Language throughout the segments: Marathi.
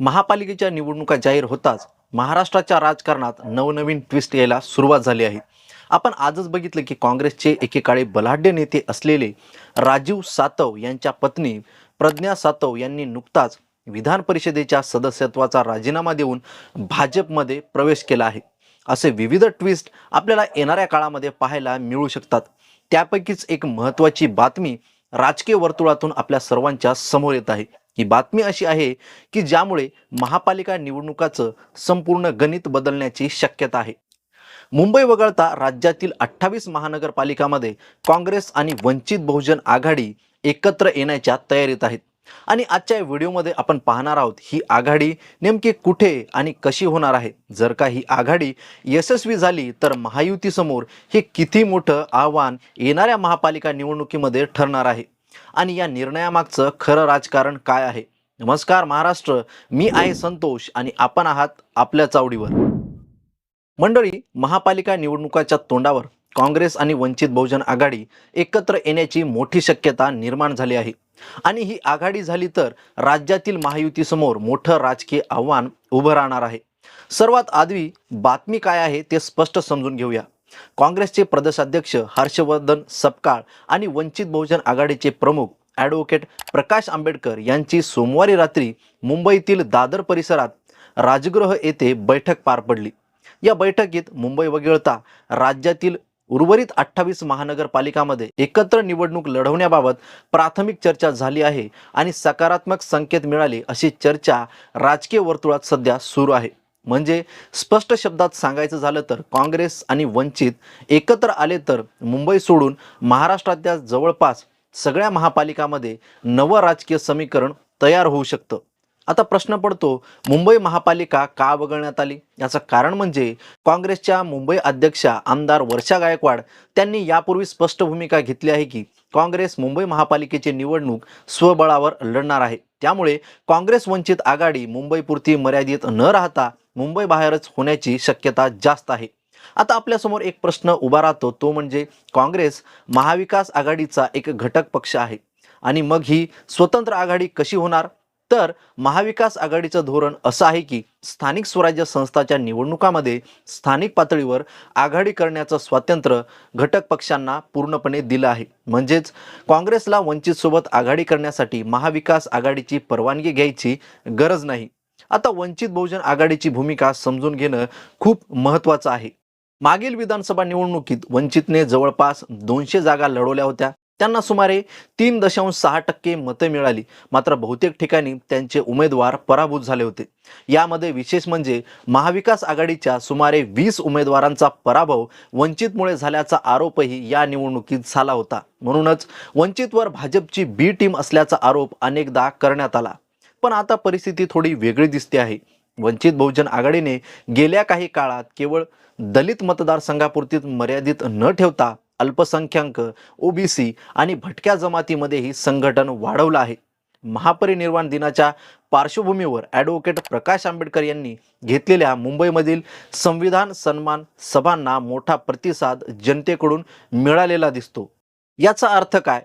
महापालिकेच्या निवडणुका जाहीर होताच महाराष्ट्राच्या राजकारणात नवनवीन ट्विस्ट यायला सुरुवात झाली आहे. आपण आजच बघितलं की काँग्रेसचे एकेकाळी बलाढ्य नेते असलेले राजीव सातव यांच्या पत्नी प्रज्ञा सातव यांनी नुकताच विधान परिषदेच्या सदस्यत्वाचा राजीनामा देऊन भाजपमध्ये प्रवेश केला आहे. असे विविध ट्विस्ट आपल्याला येणाऱ्या काळामध्ये पाहायला मिळू शकतात. त्यापैकीच एक महत्त्वाची बातमी राजकीय वर्तुळातून आपल्या सर्वांच्या समोर येत आहे. ही बातमी अशी आहे की ज्यामुळे महापालिका निवडणुकाचं संपूर्ण गणित बदलण्याची शक्यता आहे. मुंबई वगळता राज्यातील अठ्ठावीस महानगरपालिकामध्ये काँग्रेस आणि वंचित बहुजन आघाडी एकत्र येण्याच्या तयारीत आहेत. आणि आजच्या व्हिडिओमध्ये आपण पाहणार आहोत ही आघाडी नेमकी कुठे आणि कशी होणार आहे? जर का ही आघाडी यशस्वी झाली तर महायुतीसमोर हे किती मोठं आव्हान येणाऱ्या महापालिका निवडणुकीमध्ये ठरणार आहे? आणि या निर्णयामागचं खरं राजकारण काय आहे? नमस्कार महाराष्ट्र. मी आहे संतोष आणि आपण आहात आपल्या चावडीवर. मंडळी महापालिका निवडणुकाच्या तोंडावर काँग्रेस आणि वंचित बहुजन आघाडी एकत्र येण्याची मोठी शक्यता निर्माण झाली आहे. आणि ही आघाडी झाली तर राज्यातील महायुतीसमोर मोठं राजकीय आव्हान उभं राहणार आहे. सर्वात आधी बातमी काय आहे ते स्पष्ट समजून घेऊया. काँग्रेसचे प्रदेशाध्यक्ष हर्षवर्धन सपकाळ आणि वंचित बहुजन आघाडीचे प्रमुख ॲडव्होकेट प्रकाश आंबेडकर यांची सोमवारी रात्री मुंबईतील दादर परिसरात राजगृह येथे बैठक पार पडली. या बैठकीत मुंबई वगळता राज्यातील उर्वरित अठ्ठावीस महानगरपालिकामध्ये एकत्र निवडणूक लढवण्याबाबत प्राथमिक चर्चा झाली आहे आणि सकारात्मक संकेत मिळाले अशी चर्चा राजकीय वर्तुळात सध्या सुरू आहे. म्हणजे स्पष्ट शब्दात सांगायचं झालं तर काँग्रेस आणि वंचित एकत्र आले तर मुंबई सोडून महाराष्ट्रातल्या जवळपास सगळ्या महापालिकामध्ये नवं राजकीय समीकरण तयार होऊ शकतं. आता प्रश्न पडतो मुंबई महापालिका का वगळण्यात आली? याचं कारण म्हणजे काँग्रेसच्या मुंबई अध्यक्षा आमदार वर्षा गायकवाड त्यांनी यापूर्वी स्पष्ट भूमिका घेतली आहे की काँग्रेस मुंबई महापालिकेची निवडणूक स्वबळावर लढणार आहे. त्यामुळे काँग्रेस वंचित आघाडी मुंबईपुरती मर्यादित न राहता मुंबई बाहेरच होण्याची शक्यता जास्त आहे. आता आपल्यासमोर एक प्रश्न उभा राहतो तो म्हणजे काँग्रेस महाविकास आघाडीचा एक घटक पक्ष आहे आणि मग ही स्वतंत्र आघाडी कशी होणार? तर महाविकास आघाडीचं धोरण असं आहे की स्थानिक स्वराज्य संस्थाच्या निवडणुकामध्ये स्थानिक पातळीवर आघाडी करण्याचं स्वातंत्र्य घटक पक्षांना पूर्णपणे दिलं आहे. म्हणजेच काँग्रेसला वंचितसोबत आघाडी करण्यासाठी महाविकास आघाडीची परवानगी घ्यायची गरज नाही. आता वंचित बहुजन आघाडीची भूमिका समजून घेणं खूप महत्त्वाचं आहे. मागील विधानसभा निवडणुकीत वंचितने जवळपास दोनशे जागा लढवल्या होत्या. त्यांना सुमारे तीन दशांश सहा टक्के मतं मिळाली. मात्र बहुतेक ठिकाणी त्यांचे उमेदवार पराभूत झाले होते. यामध्ये विशेष म्हणजे महाविकास आघाडीच्या सुमारे वीस उमेदवारांचा पराभव वंचितमुळे झाल्याचा आरोपही या निवडणुकीत झाला होता. म्हणूनच वंचितवर भाजपची बी टीम असल्याचा आरोप अनेकदा करण्यात आला. पण आता परिस्थिती थोडी वेगळी दिसते आहे. वंचित बहुजन आघाडीने गेल्या काही काळात केवळ दलित मतदारसंघापुरतीच मर्यादित न ठेवता अल्पसंख्याक ओबीसी आणि भटक्या जमातीमध्येही संघटन वाढवलं आहे. महापरिनिर्वाण दिनाच्या पार्श्वभूमीवर ॲडव्होकेट प्रकाश आंबेडकर यांनी घेतलेल्या मुंबईमधील संविधान सन्मान सभांना मोठा प्रतिसाद जनतेकडून मिळालेला दिसतो. याचा अर्थ काय?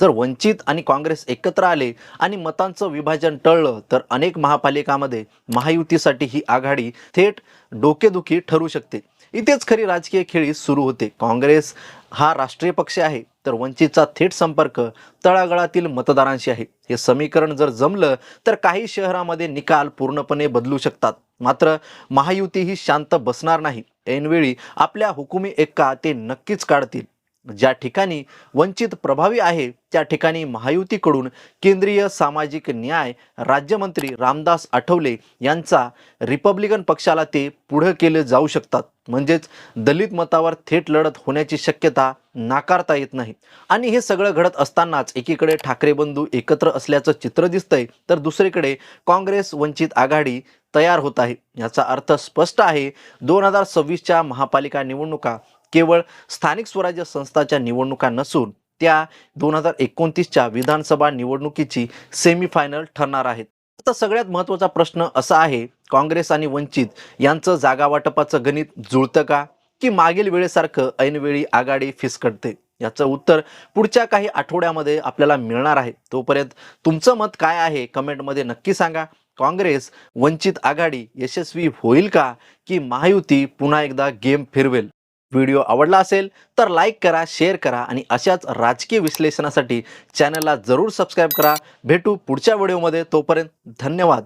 जर वंचित आणि काँग्रेस एकत्र आले आणि मतांचं विभाजन टळलं तर अनेक महापालिकामध्ये महायुतीसाठी ही आघाडी थेट डोकेदुखी ठरू शकते. इथेच खरी राजकीय खेळी सुरू होते. काँग्रेस हा राष्ट्रीय पक्ष आहे तर वंचितचा थेट संपर्क तळागळातील मतदारांशी आहे. हे समीकरण जर जमलं तर काही शहरामध्ये निकाल पूर्णपणे बदलू शकतात. मात्र महायुती ही शांत बसणार नाही. ऐनवेळी आपल्या हुकुमी एक्का ते नक्कीच काढतील. ज्या ठिकाणी वंचित प्रभावी आहे त्या ठिकाणी महायुतीकडून केंद्रीय सामाजिक न्याय राज्यमंत्री रामदास आठवले यांचा रिपब्लिकन पक्षाला ते पुढं केले जाऊ शकतात. म्हणजेच दलित मतावर थेट लढत होण्याची शक्यता नाकारता येत नाही. आणि हे सगळं घडत असतानाच एकीकडे ठाकरे बंधू एकत्र असल्याचं चित्र दिसतंय तर दुसरीकडे काँग्रेस वंचित आघाडी तयार होत आहे. याचा अर्थ स्पष्ट आहे दोन हजार सव्वीसच्या महापालिका निवडणुका केवळ स्थानिक स्वराज्य संस्थाच्या निवडणुका नसून त्या दोन हजार एकोणतीसच्या विधानसभा निवडणुकीची सेमीफायनल ठरणार आहेत. आता सगळ्यात महत्त्वाचा प्रश्न असा आहे काँग्रेस आणि वंचित यांचं जागावाटपाचं गणित जुळतं का? की मागील वेळेसारखं ऐनवेळी आघाडी फिसकटते याचं उत्तर पुढच्या काही आठवड्यामध्ये आपल्याला मिळणार आहे. तोपर्यंत तुमचं मत काय आहे कमेंटमध्ये नक्की सांगा. काँग्रेस वंचित आघाडी यशस्वी होईल का? की महायुती पुन्हा एकदा गेम फिरवेल? व्हिडिओ आवडला असेल तर लाईक करा शेअर करा आणि अशाच राजकीय विश्लेषणासाठी चॅनलला जरूर सबस्क्राईब करा. भेटू पुढच्या व्हिडिओमध्ये. तोपर्यंत धन्यवाद.